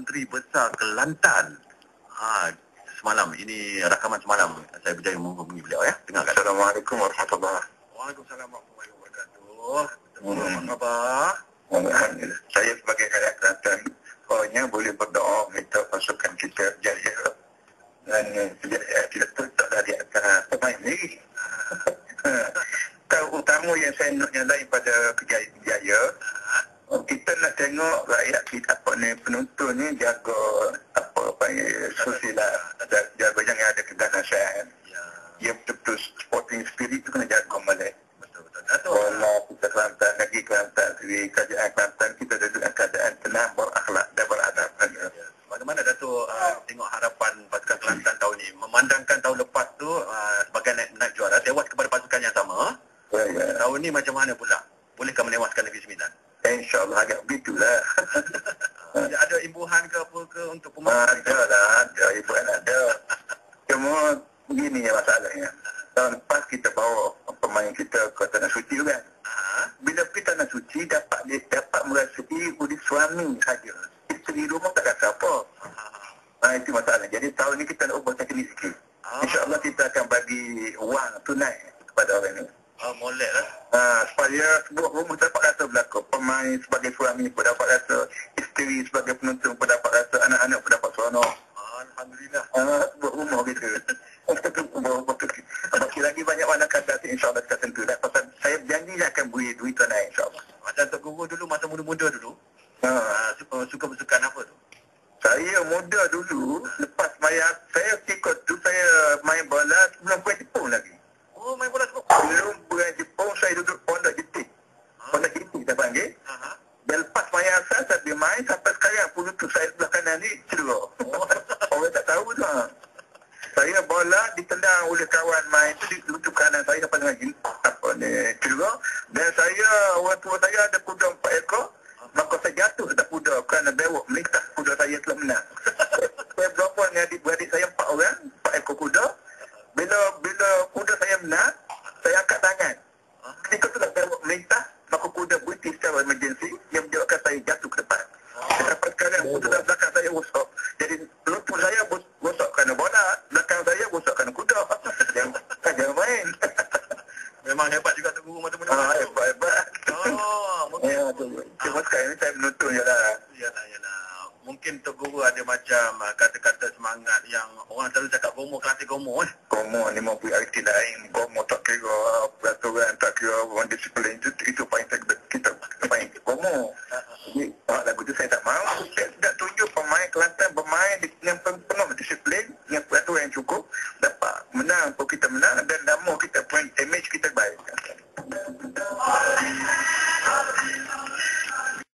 Menteri Besar Kelantan. Ha, semalam ini rakaman semalam saya berjaya menghubungi beliau ya. Dengarkan. Assalamualaikum warahmatullahi Waalaikumsalam warahmatullahi wabarakatuh. Hmm. Apa khabar? wabarakatuh. Saya sebagai rakyat Kelantan, pokoknya boleh berdoa minta pasukan kita jaya dan eh, tidak eh, tidak terletak dari atas pemain ni. Tahu utama yang saya nak nyalai pada kejayaan-kejayaan, kita nak tengok rakyat kita apa ni penonton ni jaga apa panggil sosial jaga jangan ada keganasan Ya, yang betul-betul sporting spirit tu kena jaga malai betul betul. Datuk. Wala kita Kelantan lagi Kelantan sendiri kerajaan Kelantan kita ada dalam keadaan tenang berakhlak dan beradab Ya. Bagaimana Datuk uh, tengok harapan pasukan Kelantan tahun ini? Memandangkan tahun lepas tu uh, sebagai naik, naik juara tewas kepada pasukan yang sama. ya. Tahun ini macam mana pula? Bolehkah menewaskan Negeri Sembilan? InsyaAllah agak begitulah Uh, ada imbuhan ke apa ke untuk pemain? ada lah ada ibu kan ada cuma begini ya masalahnya tahun lepas kita bawa pemain kita ke Tanah Suci tu kan bila pergi Tanah Suci dapat dapat merasai oleh suami saja isteri rumah tak kata apa Ha. Itu masalah. Jadi tahun ni kita nak ubah teknik sikit. Ah. InsyaAllah kita akan bagi wang tunai kepada orang ni. Oh, molek lah. Ha, supaya sebuah rumah dapat rasa berlaku. Pemain sebagai suami pun dapat rasa. Isteri sebagai penonton pun dapat rasa. Anak-anak pun dapat seronok. Alhamdulillah. Ha, sebuah rumah gitu. Tu. Bagi lagi banyak warna kata insyaAllah kita tentu lah. Pasal saya janji akan beri duit tunai insyaAllah. Macam Tok Guru dulu, masa muda-muda dulu, Ha. uh, suka, suka bersukan apa tu? Saya muda dulu, lepas main, saya ikut tu, saya main bola sebelum pergi Jepun lagi. Oh, main bola sepak. Sebelum pergi Jepun, saya duduk pondok jetik. Pondok jetik saya panggil. Ha. Dan lepas main asal, saya pergi main sampai sekarang pun lutut saya sebelah kanan ni cedera. Oh. Orang tak tahu tu. ha. Saya bola ditendang oleh kawan main tu di lutut kanan saya sampai dengan. Apa ni, cedera. Dan saya, orang tua saya ada kuda empat ekor. Maka saya jatuh atas kuda kerana bewok melintah kuda saya telah menang. saya berapa dengan adik-beradik saya empat orang, empat ekor kuda. Bila bila kuda saya menang, saya angkat tangan. Ketika tu melintah, maka kuda berhenti secara emergency yang menyebabkan saya jatuh ke depan. Sampai sekarang kuda belakang saya rosak. Jadi lutut saya rosak kerana bola, belakang saya rosak kerana kuda. Yang kan jangan main. Memang hebat juga Tok Guru masa muda. ah, hebat, hebat. Oh, mungkin. Ya, tu. Cuma sekarang ni saya menonton je lah. Yalah, yalah. Mungkin Tok Guru ada macam uh, kata-kata semangat yang orang selalu cakap gomo kelatih gomo eh. Komo ni mau pergi arti lain. Peraturan, tak kira orang disiplin. Itu, itu paling tak kita main. Komo. Jadi, ah, lagu tu saya tak mahu. Saya tidak tunjuk pemain Kelantan bermain pen- penuh disiplin, yang peraturan yang cukup. Dapat menang pun kita menang dan nama kita, point image kita baik.